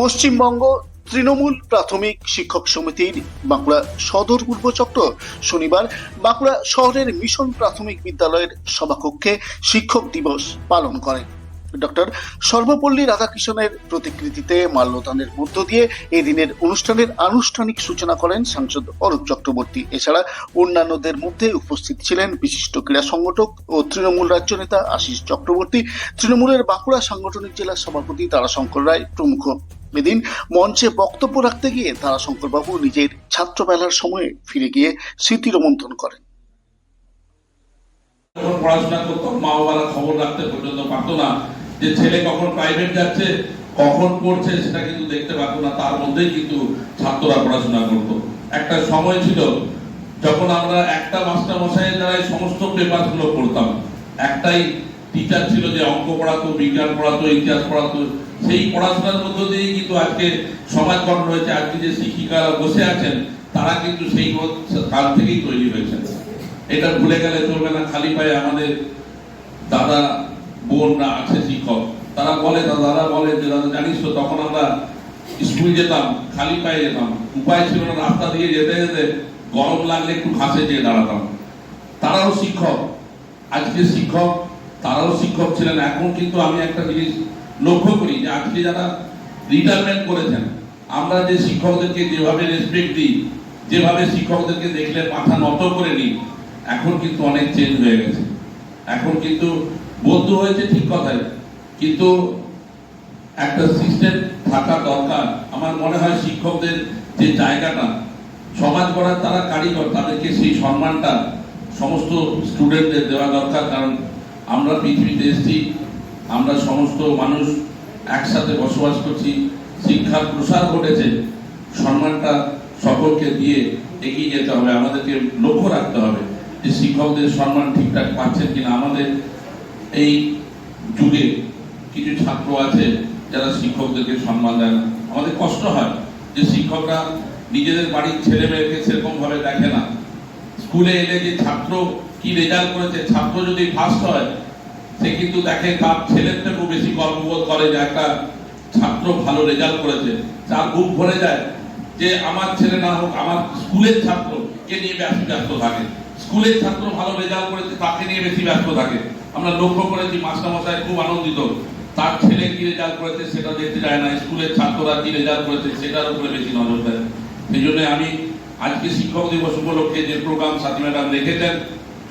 পশ্চিমবঙ্গ তৃণমূল প্রাথমিক শিক্ষক সমিতির বাঁকুড়া সদর পূর্ব চক্র শনিবার বাঁকুড়া শহরের মিশন প্রাথমিক বিদ্যালয়ের সভাকক্ষে শিক্ষক দিবস পালন করেন। ডক্টর সর্বপল্লী রাধাকৃষ্ণের প্রতিকৃতিতে মাল্যদানের মধ্য দিয়ে এই দিনের অনুষ্ঠানের আনুষ্ঠানিক সূচনা করেন সাংসদ অরূপ চক্রবর্তী। এছাড়া অন্যান্যদের মধ্যে উপস্থিত ছিলেন বিশিষ্ট ক্রীড়া সংগঠক ও তৃণমূল রাজ্য নেতা আশিস চক্রবর্তী। তৃণমূলের বাঁকুড়া সাংগঠনিক জেলা সভাপতি তারাশঙ্কর রায় প্রমুখ। এদিন মঞ্চে বক্তব্য রাখতে গিয়ে তারাশঙ্করবাবু নিজের ছাত্রবেলার সময়ে ফিরে গিয়ে স্মৃতি রোমন্থন করেন। পড়াশোনা করতাম মা বাবারা খবর রাখতে পর্যন্ত না যে ছেলে কখন প্রাইভেট যাচ্ছে, কখন পড়ছে সেটা কিন্তু দেখতে পারতো না। তার মধ্যেই কিন্তু ছাত্ররা পড়াশোনা করতো। একটা সময় ছিল যখন আমরা একটা মাস্টার মশাইয়ের দ্বারাই সমস্ত পেপারগুলো পড়তাম। একটাই টিচার ছিল যে অঙ্ক পড়াতো, বিজ্ঞান পড়াতো, ইতিহাস পড়াতো সেই পড়াশোনার মধ্য দিয়েই কিন্তু আজকে সমাজ গঠন হয়েছে আজকে যে শিক্ষিকারা বসে আছেন, তারা কিন্তু সেই কাল থেকেই তৈরি হয়েছেন। এটা ভুলে গেলে চলবে না। খালি পায়ে আমাদের দাদা, বোনরা আছে শিক্ষক। তারা বলে দাদারা বলে যে, দাদা, জানিস তো, তখন আমরা স্কুল যেতাম, খালি পায়ে যেতাম। উপায় ছিল না, রাস্তা দিয়ে যেতে যেতে গরম লাগলে একটু ঘাসে যেয়ে দাঁড়াতাম। তারাও শিক্ষক। আজকে শিক্ষক, তারাও শিক্ষক ছিলেন। এখন কিন্তু আমি একটা জিনিস লক্ষ্য করি যে আজকে যারা রিটায়ারমেন্ট করেছেন, আমরা যে শিক্ষকদেরকে যেভাবে রেসপেক্ট দিই, যেভাবে শিক্ষকদেরকে দেখলে মাথা নত করে নিই, এখন কিন্তু অনেক চেঞ্জ হয়ে গেছে। এখন কিন্তু বন্ধু হয়েছে ঠিক কথাই, কিন্তু একটা সিস্টেম থাকা দরকার। আমার মনে হয় শিক্ষকদের যে জায়গাটা, সমাজ গড়ার তারা কারিগর, তাদেরকে সেই সম্মানটা সমস্ত স্টুডেন্টদের দেওয়া দরকার, কারণ আমরা পৃথিবীতে এসেছি আমরা সমস্ত মানুষ একসাথে বসবাস করছি। শিক্ষার প্রসার ঘটেছে। সম্মানটা সকলকে দিয়ে এগিয়ে যেতে হবে। আমাদেরকে লক্ষ্য রাখতে হবে যে শিক্ষকদের সম্মান ঠিকঠাক পাচ্ছেন কিনা। আমাদের এই যুগে কিছু ছাত্র আছে যারা শিক্ষকদেরকে সম্মান দেয় না আমাদের কষ্ট হয় যে শিক্ষকরা নিজেদের বাড়ির ছেলে মেয়েকে সেরকম ভাবে দেখে না। স্কুলে এলে যে ছাত্র কি রেজাল্ট করেছে? ছাত্র যদি ফার্স্ট হয় সে কিন্তু দেখে তার ছেলের থেকেও বেশি গর্ববোধ করে, যে একটা ছাত্র ভালো রেজাল্ট করেছে। তার বুক ভরে যায় যে আমার ছেলে না হোক, আমার স্কুলের ছাত্র, কে নিয়ে বেশি ব্যস্ত থাকে? স্কুলের ছাত্র ভালো রেজাল্ট করেছে, তাকে নিয়ে বেশি ব্যস্ত থাকে। আমরা লক্ষ্য করেছি, মাস্টারমশাই খুব আনন্দিত। তার ছেলে কি রেজাল্ট করেছে সেটা দেখতে যায় না, স্কুলের ছাত্ররা কি রেজাল্ট করেছে সেটার উপরে বেশি নজর দেয়। সেই জন্য আমি আজকে শিক্ষক দিবস উপলক্ষে যে প্রোগ্রাম সাথী ম্যাডাম রেখেছেন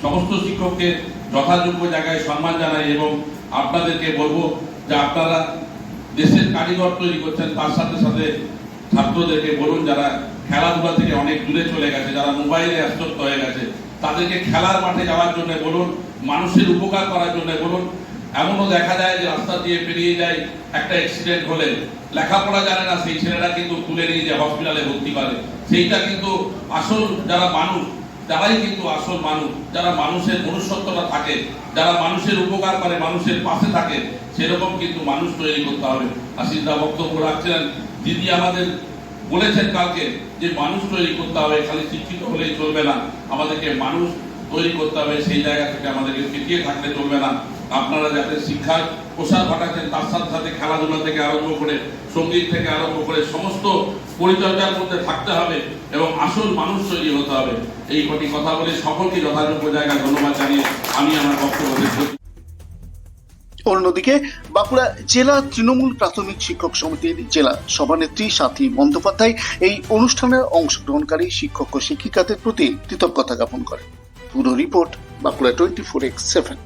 সমস্ত শিক্ষককে যথাযোগ্য জায়গায় সম্মান জানাই এবং আপনাদেরকে বলব যে আপনারা দেশের কারিগর তৈরি করছেন, তার সাথে সাথে ছাত্রদেরকে বলুন যারা খেলাধুলা থেকে অনেক দূরে চলে গেছে, যারা মোবাইলে আসক্ত হয়ে গেছে, তাদেরকে খেলার মাঠে যাওয়ার জন্য বলুন, মানুষের উপকার করার জন্য বলুন। এমনও দেখা যায় যে রাস্তা দিয়ে পেরিয়ে যায় একটা অ্যাক্সিডেন্ট হলে। লেখাপড়া জানে না, সেই ছেলেরা কিন্তু তুলে নিয়ে যায় হসপিটালে ভর্তি করে। সেইটা কিন্তু আসল যারা মানুষ তারাই কিন্তু আসল মানুষ। যারা মানুষের মনুষ্যত্বটা থাকে, যারা মানুষের উপকার করে, মানুষের পাশে থাকে, সেরকম কিন্তু মানুষ তৈরি করতে হবে। আশিসদা বক্তব্য রাখছেন, দিদি আমাদের বলেছেন কালকে যে মানুষ তৈরি করতে হবে, খালি শিক্ষিত হলেই চলবে না। আমাদেরকে মানুষ তৈরি করতে হবে, সেই জায়গা থেকে আমাদেরকে ফিটিয়ে থাকলে চলবে না। আপনারা যাতে শিক্ষার প্রসার ঘটাচ্ছেন, তার সাথে সাথে খেলাধুলা থেকে আরম্ভ করে, সংগীত থেকে আরম্ভ করে সমস্ত পরিচর্যার মধ্যে থাকতে হবে এবং আসল মানুষ তৈরি হতে হবে। এই কটি কথা বলে সকলকে যথাযোগ্য জায়গায় ধন্যবাদ জানিয়ে আমি আমার বক্তব্য অন্যদিকে, বাঁকুড়া জেলা তৃণমূল প্রাথমিক শিক্ষক সমিতির জেলা সভানেত্রী সাথী বন্দ্যোপাধ্যায় এই অনুষ্ঠানে অংশগ্রহণকারী শিক্ষক ও শিক্ষিকাদের প্রতি কৃতজ্ঞতা জ্ঞাপন করেন। পুরো report Bankura twenty four x seven.